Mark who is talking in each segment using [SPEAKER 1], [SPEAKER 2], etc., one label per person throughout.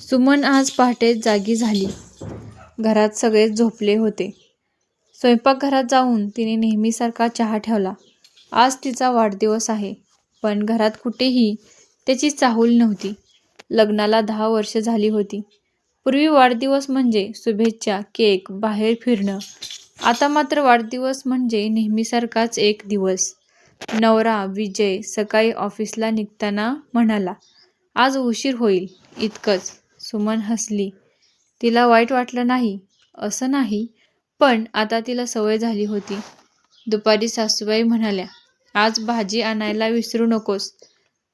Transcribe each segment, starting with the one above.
[SPEAKER 1] सुमन आज पहाटे जागी झाली. घरात सगळेच झोपले होते. स्वयंपाकघरात जाऊन तिने नेहमीसारखा चहा ठेवला. आज तिचा वाढदिवस आहे. पण घरात कुठेही त्याची चाहूल नव्हती. लग्नाला दहा वर्षं झाली होती. पूर्वी वाढदिवस म्हणजे शुभेच्छा, केक, बाहेर फिरणं. आता मात्र वाढदिवस म्हणजे नेहमीसारखाच एक दिवस. नवरा विजय सकाळी ऑफिसला निघताना म्हणाला, आज उशीर होईल, इतकंच. सुमन हसली. तिला वाईट वाटलं नाही, असं नाही. पण आता तिला सवय झाली होती. दुपारी सासूबाई म्हणाल्या, आज भाजी आणायला विसरू नकोस.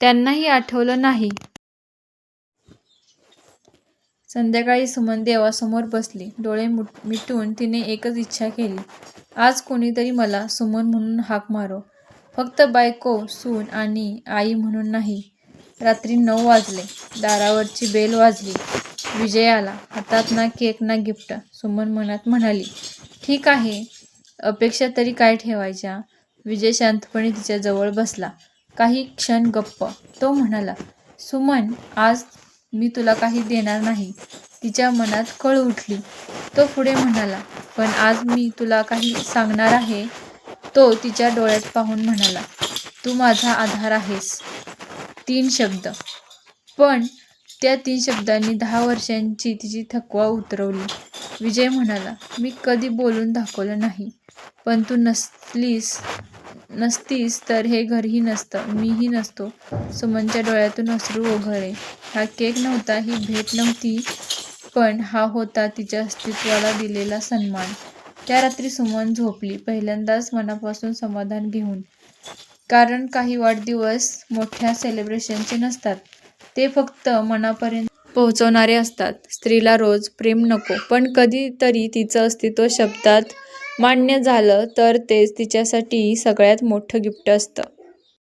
[SPEAKER 1] त्यांनाही आठवलं नाही. संध्याकाळी सुमन देवासमोर बसली. डोळे मिटून तिने एकच इच्छा केली. आज कोणीतरी मला सुमन म्हणून हाक मारो. फक्त बायको, सून आणि आई म्हणून नाही. रात्री नऊ वाजले. दारावरची बेल वाजली. विजय आला. हातात ना केक ना गिफ्ट. सुमन मनात म्हणाली, ठीक आहे, अपेक्षा तरी काय ठेवायच्या. विजय शांतपणे तिच्याजवळ बसला. काही क्षण गप्प. तो म्हणाला, सुमन, आज मी तुला काही देणार नाही. तिच्या मनात कळ उठली. तो पुढे म्हणाला, पण आज मी तुला काही सांगणार आहे. तो तिच्या डोळ्यात पाहून म्हणाला, तू माझा आधार आहेस. तीन शब्द. पण त्या तीन शब्दांनी दहा वर्षांची तिची थकवा उतरवली. विजय म्हणाला, मी कधी बोलून दाखवलं नाही. पण तू नसतीस तर हे घरही नसतं, मीही नसतो. सुमनच्या डोळ्यातून अश्रू ओघळले. हा केक नव्हता, ही भेट नव्हती. पण हा होता तिच्या अस्तित्वाला दिलेला सन्मान. त्या रात्री सुमन झोपली पहिल्यांदाच मनापासून समाधान घेऊन. कारण काही वाढदिवस मोठ्या सेलिब्रेशनचे नसतात. ते फक्त मनापर्यंत पोहोचवणारे असतात. स्त्रीला रोज प्रेम नको, पण कधीतरी तिचं अस्तित्व शब्दात मान्य झालं तर तेच तिच्यासाठी सगळ्यात मोठं गिफ्ट असतं.